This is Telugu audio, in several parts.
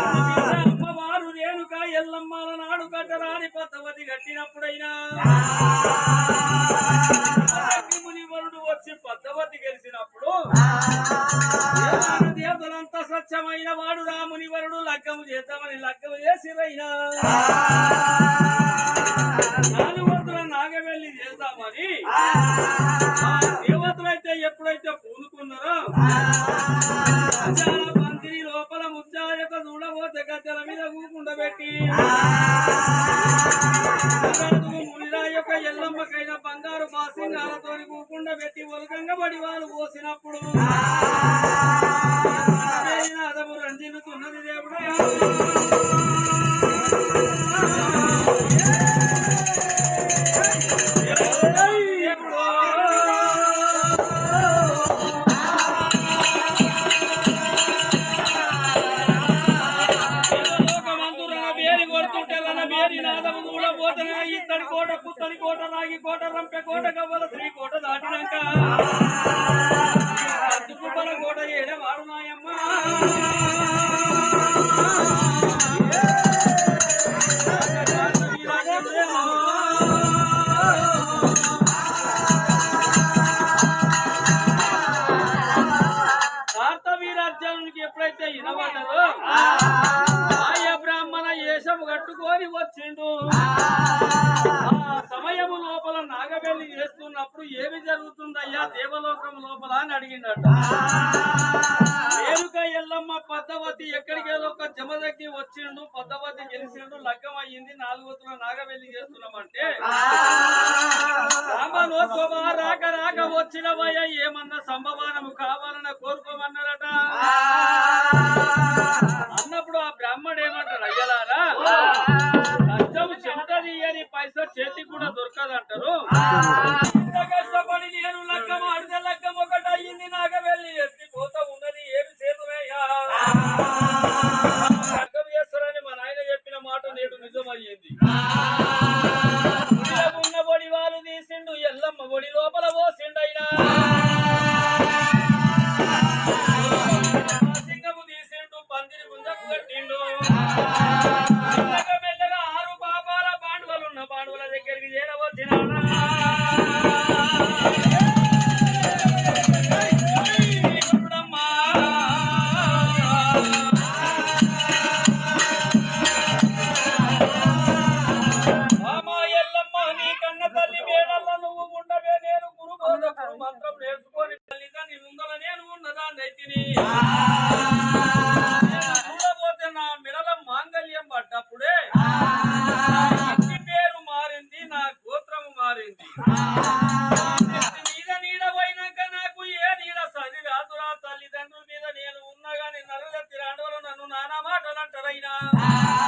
అమ్మవారు రేణుక ఎల్లమ్మల నాడు కట్టరాని పద్ధతి కట్టినప్పుడైనా. మునివరుడు వచ్చి పద్ధతి గెలిచినప్పుడు దేవాన దేవతలంతా స్వచ్ఛమైన వాడు రాముని వరుడు లగ్గము చేద్దామని లగ్గము చేసిరైనా. నాలుగు వంతుల నాగవెల్లి చేద్దామని దేవతలైతే ఎప్పుడైతే పూనుకున్నారో కూకుండబెట్టి మునిరా యొక్క ఎల్లమ్మకైన బంగారు బాసింగాలతో కూకుండా పెట్టి ఒలకంగా పడి వాళ్ళు పోసినప్పుడు అదము రంజిల్లుతున్నది దేవుడయా ఇత్తడి కోట పుత్తడి కోట రాగి కోట రంపె కోట గవ్వల శ్రీ కోట దాటినాక. చుట్టుపల కోట ఏడ వాడు నాయమ్మ ఎప్పుడైతే ఇనబడ్డదో ఆయ బ్రాహ్మణ వేషము కట్టుకొని వచ్చిండు. సమయము లోపల నాగబెల్లి చేస్తున్నప్పుడు ఏమి జరుగుతుందయ్యా? దేవలోకం లోపల అని అడిగిండట రేణుక ఎల్లమ్మ పద్మవతి ఎక్కడికేదో ఒక జమదగ్గి వచ్చిండు పద్మవతి గెలిచిండు లగ్గం అయ్యింది నాలుగోతుల నాగబెల్లి చేస్తున్నామంటే రామలో రాక రాక వచ్చినవయ్యా ఏమన్నా సంభవానము కావాలని కోరుకోమన్నారట. కష్టపడి నేను లగ్గం ఆడితే లగ్గం ఒకటి అయ్యింది నాగ వెళ్ళి ఎత్తిపోత ఉన్నది ఏమి చేతురయ్యా లగ్గం చేస్తారని మా నాయన చెప్పిన మాట నేడు నిజమయ్యింది ఉన్న బొడి వాళ్ళు తీసిండు ఎల్లమ్మ బొడి లోపల పోసిండైనా సింగము తీసిండు పందిరి గుంజకు కట్టిండు మెల్లగా ఆరు పాపాల పాండవులు ఉన్న పాండవుల దగ్గర నానా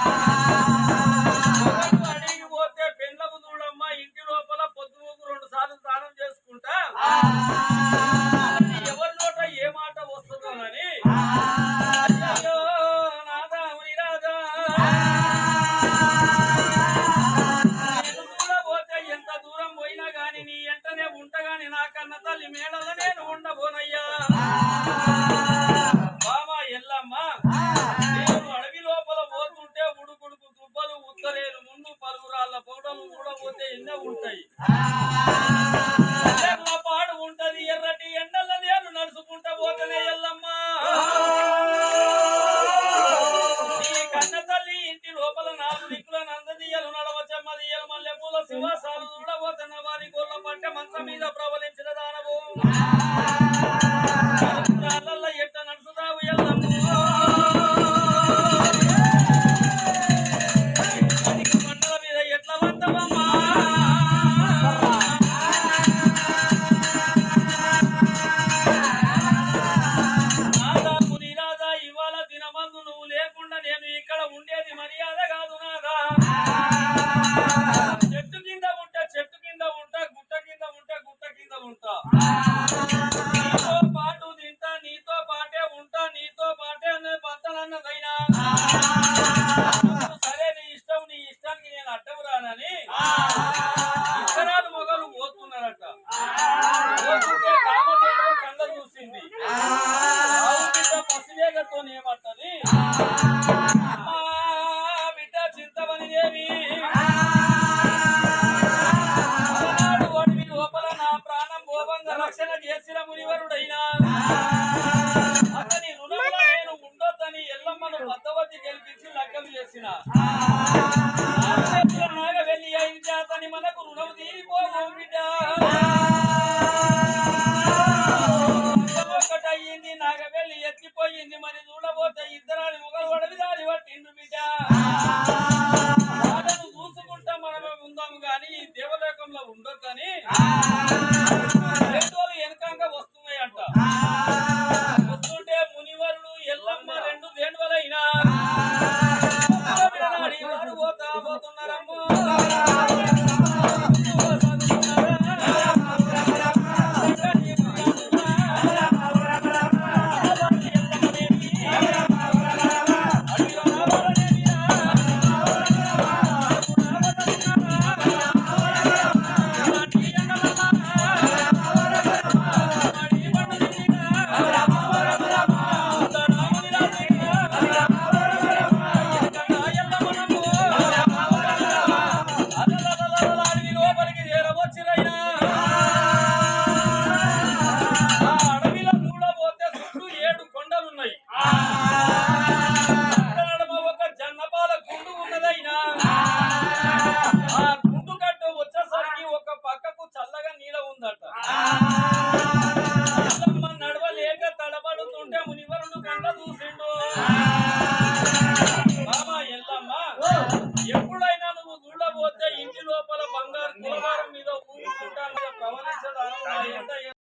boca, né? Bye. 大爷大爷